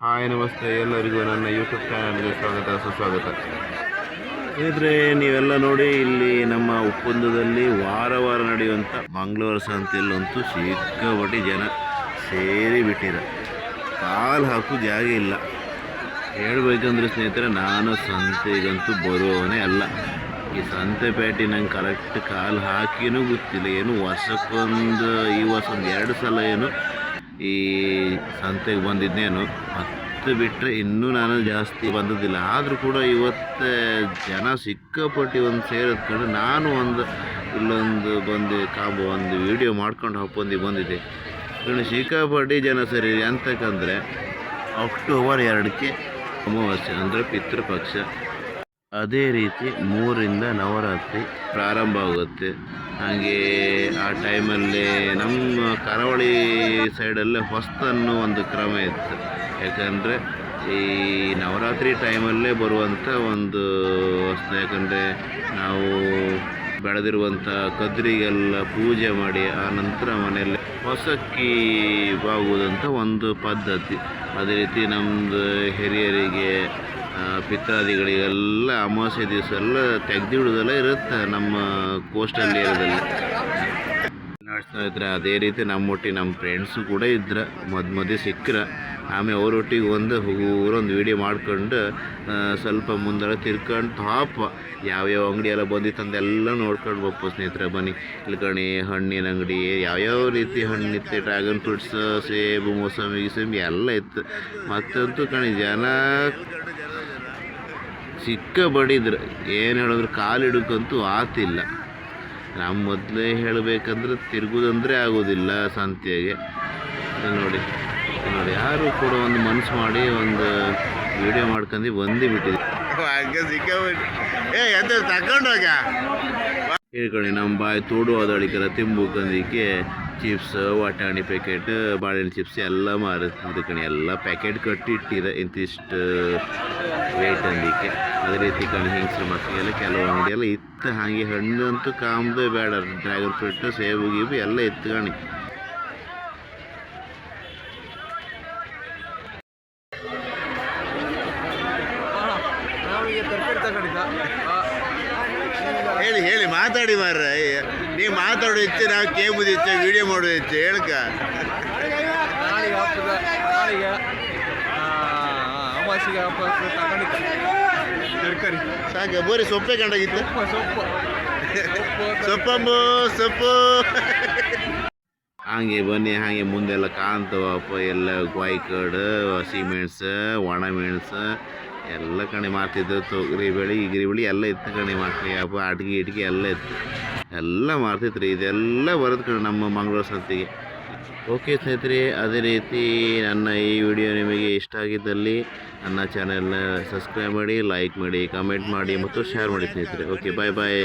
Hi, ನಮಸ್ತೆ. ಎಲ್ಲರಿಗೂ ನನ್ನ ಯೂಟ್ಯೂಬ್ ಚಾನಲ್ಗೆ ಸ್ವಾಗತ, ಸುಸ್ವಾಗತ. ಸ್ನೇಹಿತರೆ, ನೀವೆಲ್ಲ ನೋಡಿ ಇಲ್ಲಿ ನಮ್ಮ ಉಪ್ಪುಂದದಲ್ಲಿ ವಾರ ವಾರ ನಡೆಯುವಂಥ ಮಂಗಳವಾರ ಸಂತೆಯಲ್ಲಂತೂ ಸಿಕ್ಕಾಪಟ್ಟಿ ಜನ ಸೇರಿ ಬಿಟ್ಟಿರ ಕಾಲು ಹಾಕು ಜಾಗ ಇಲ್ಲ. ಹೇಳ್ಬೇಕಂದ್ರೆ ಸ್ನೇಹಿತರೆ, ನಾನು ಸಂತೆಗಂತೂ ಬರುವವನೇ ಅಲ್ಲ. ಈ ಸಂತೆ ಪೇಟೆ ನಂಗೆ ಕರೆಕ್ಟ್ ಕಾಲು ಹಾಕಿನೂ ಗೊತ್ತಿಲ್ಲ. ಏನು ವರ್ಷಕ್ಕೊಂದು, ಈ ವರ್ಷ ಒಂದು ಎರಡು ಸಲ ಏನು ಈ ಸಂತೆಗೆ ಬಂದಿದ್ದೇನು ಹತ್ತು ಬಿಟ್ಟರೆ ಇನ್ನೂ ನಾನು ಜಾಸ್ತಿ ಬಂದದಿಲ್ಲ ಆದರೂ ಕೂಡ ಇವತ್ತು ಜನ ಸಿಕ್ಕಾಪಟ್ಟಿ ಒಂದು ಸೇರಿದ್ಕೊಂಡು ಕಡೆ ನಾನು ಒಂದು ಇಲ್ಲೊಂದು ಬಂದು ಕಾಂಬು ಒಂದು ವಿಡಿಯೋ ಮಾಡ್ಕೊಂಡು ಹಾಕೊಂಡು ಬಂದಿದ್ದೆ. ಇನ್ನು ಸಿಕ್ಕಾಪಟ್ಟಿ ಜನ ಸರಿ ಅಂತಕ್ಕಂದರೆ ಅಕ್ಟೋಬರ್ ಎರಡಕ್ಕೆ ಅಮಾವಾಸ್ಯೆ ಅಂದರೆ ಪಿತೃಪಕ್ಷ. ಅದೇ ರೀತಿ ಮೂರಿಂದ ನವರಾತ್ರಿ ಪ್ರಾರಂಭ ಆಗುತ್ತೆ ಹಾಗೆ ಆ ಟೈಮಲ್ಲಿ ನಮ್ಮ ಕರಾವಳಿ ಸೈಡಲ್ಲೇ ಹೊಸ್ತನ್ನು ಒಂದು ಕ್ರಮ ಇತ್ತು. ಯಾಕಂದರೆ ಈ ನವರಾತ್ರಿ ಟೈಮಲ್ಲೇ ಬರುವಂಥ ಒಂದು ಹೊಸ್ತು, ಯಾಕಂದರೆ ನಾವು ಬೆಳೆದಿರುವಂಥ ಕದ್ರಿಗೆಲ್ಲ ಪೂಜೆ ಮಾಡಿ ಆ ನಂತರ ಮನೆಯಲ್ಲಿ ಹೊಸಕ್ಕಿ ಬಾಗುವುದಂಥ ಒಂದು ಪದ್ಧತಿ. ಅದೇ ರೀತಿ ನಮ್ಮದು ಹಿರಿಯರಿಗೆ ಪಿತ್ರಾದಿಗಳಿಗೆಲ್ಲ ಅಮಾವಾಸ್ಯೆ ದಿವಸ ಎಲ್ಲ ತೆಗೆದಿಡೋದೆಲ್ಲ ಇರುತ್ತೆ ನಮ್ಮ ಕೋಸ್ಟಲ್ ಏರಿಯಾದಲ್ಲಿ ನಡೆಸ್ತಾ ಇದ್ರೆ ಅದೇ ರೀತಿ ನಮ್ಮೊಟ್ಟಿಗೆ ನಮ್ಮ ಫ್ರೆಂಡ್ಸು ಕೂಡ ಇದ್ರೆ, ಮದ್ ಮಧ್ಯೆ ಸಿಕ್ಕರೆ. ಆಮೇಲೆ ಅವರೊಟ್ಟಿಗೆ ಒಂದು ಊರೊಂದು ವೀಡಿಯೋ ಮಾಡ್ಕೊಂಡು ಸ್ವಲ್ಪ ಮುಂದೆ ತಿರ್ಕೊಂಡು ಟಾಪ್ ಯಾವ್ಯಾವ ಅಂಗಡಿ ಎಲ್ಲ ಬಂದಿತ್ತಂದೆಲ್ಲ ನೋಡ್ಕೊಂಡು ಬಪ್ಪು ಸ್ನೇಹಿತರೆ ಬನ್ನಿ. ಇಲ್ಲಿ ಕಣಿ ಹಣ್ಣಿನ ಅಂಗಡಿ, ಯಾವ್ಯಾವ ರೀತಿ ಹಣ್ಣಿತ್ತು ಡ್ರ್ಯಾಗನ್ ಫ್ರೂಟ್ಸ್ ಸೇಬು, ಮೋಸಂಬಿ, ಗಿಸಂಬಿ ಎಲ್ಲ ಇತ್ತು. ಮತ್ತಂತೂ ಕಣಿ ಜನ ಸಿಕ್ಕ ಬಡಿದ್ರು ಏನು ಹೇಳಿದ್ರು? ಕಾಲಿಡಕ್ಕಂತೂ ಆತಿಲ್ಲ. ನಮ್ಮ ಮೊದಲೇ ಹೇಳಬೇಕಂದ್ರೆ ತಿರುಗುದಂದ್ರೆ ಆಗೋದಿಲ್ಲ ಸಂತೆಗೆ ನೋಡಿ ನೋಡಿ, ಯಾರು ಕೂಡ ಒಂದು ಮನಸ್ಸು ಮಾಡಿ ಒಂದು ವಿಡಿಯೋ ಮಾಡ್ಕೊಂಡು ಬಂದು ಬಿಟ್ಟಿದ್ರು ಹಂಗೆ ಏ, ಎಂತ ತಗೊಂಡೋಗ ಹೇಳ್ಕೊಳ್ಳಿ ನಮ್ಮ ಬಾಯಿ ತೋಡು ಅದಳಿಕರ ತಿಂಬುಕಂದಿಕ್ಕೆ ಚಿಪ್ಸ್ ವಾಟಾಣಿ ಪ್ಯಾಕೆಟ್ ಬಾಳೆಹಣ್ಣು ಚಿಪ್ಸ್ ಎಲ್ಲ ಮಾರುತ್ತಿದ್ದು ಕಣಿ. ಎಲ್ಲ ಪ್ಯಾಕೆಟ್ ಕಟ್ಟಿ ಇಟ್ಟಿರ ಇಂತಿಷ್ಟು ವೇಟ್ ಅಂದಿಕ್ಕೆ ಅದೇ ರೀತಿ ಕಣಿ ಹಿಂಗ್ಸ್ರ ಮಕ್ಕಳಿಗೆಲ್ಲ ಕೆಲವು ಅಂಗಡಿ ಎಲ್ಲ ಇತ್ತು ಹಾಗೆ ಹಣ್ಣು ಅಂತೂ ಕಾಮ್ದೇ ಬೇಡ. ಡ್ರ್ಯಾಗನ್ ಫ್ರೂಟ್ ಸೇಬು, ಗೀಬು ಎಲ್ಲ ಇತ್ತು ಕಣಿ. ತರಕಾರಿ ತಗೊಂಡಿದ್ದ. ಹೇಳಿ ಹೇಳಿ ಮಾತಾಡಿ ಮಾರ ನೀವು ಮಾತಾಡೋ ಹೆಚ್ಚು ನಾವು ಕೇಬುದು ಹೆಚ್ಚು ವಿಡಿಯೋ ಮಾಡೋದು ಹೆಚ್ಚು ಹೇಳ್ಕ. ನಾಳೆಗೆ ಹಬ್ಬದ ನಾಳೆಗೆ ಅಮಾವಾಸ್ಯೆಗೆ ಹಬ್ಬ ತಗೊಂಡಿದ್ದ ತರಕಾರಿ. ಸಾಕ? ಬೋರಿ ಸೊಪ್ಪೆ ಕಂಡಾಗಿತ್ತು? ಸೊಪ್ಪು ಸೊಪ್ಪು. ಸೊಪ್ಪು ಸೊಪ್ಪಂಬು ಸೊಪ್ಪು. ಹಾಗೆ ಬನ್ನಿ ಹಾಗೆ ಮುಂದೆಲ್ಲ ಕಾಣ್ತವಪ್ಪ ಎಲ್ಲ ಗ್ವಾಯ್ಕಡ್ ಹಸಿ ಮೆಣಸು ಒಣ ಮೆಣಸು ಎಲ್ಲ ಕಣಿ ಮಾಡ್ತಿದ್ದೆ ತೊಗರಿ ಬೆಳೆ ಇಗರಿ ಬೆಳೆ ಎಲ್ಲ ಇತ್ತು ಕಣಿ ಮಾಡ್ತೀವಿ ಅಪ್ಪ ಅಡ್ಗೆ ಇಟ್ಗೆ ಎಲ್ಲ ಇತ್ತು ಎಲ್ಲ ಮಾರ್ತಿತ್ತು ಇದೆಲ್ಲ ಬರೋದು ಕಣ ನಮ್ಮ ಮಂಗಳೂರು ಸಂತಿಗೆ. ಓಕೆ ಸ್ನೇಹಿತರೆ, ಅದೇ ರೀತಿ ನನ್ನ ಈ ವಿಡಿಯೋ ನಿಮಗೆ ಇಷ್ಟ ಆಗಿದ್ದಲ್ಲಿ ನನ್ನ ಚಾನೆಲ್ನ ಸಬ್ಸ್ಕ್ರೈಬ್ ಮಾಡಿ ಲೈಕ್ ಮಾಡಿ ಕಮೆಂಟ್ ಮಾಡಿ ಮತ್ತು ಶೇರ್ ಮಾಡಿ ಸ್ನೇಹಿತರೆ. ಓಕೆ ಬಾಯ್ ಬಾಯ್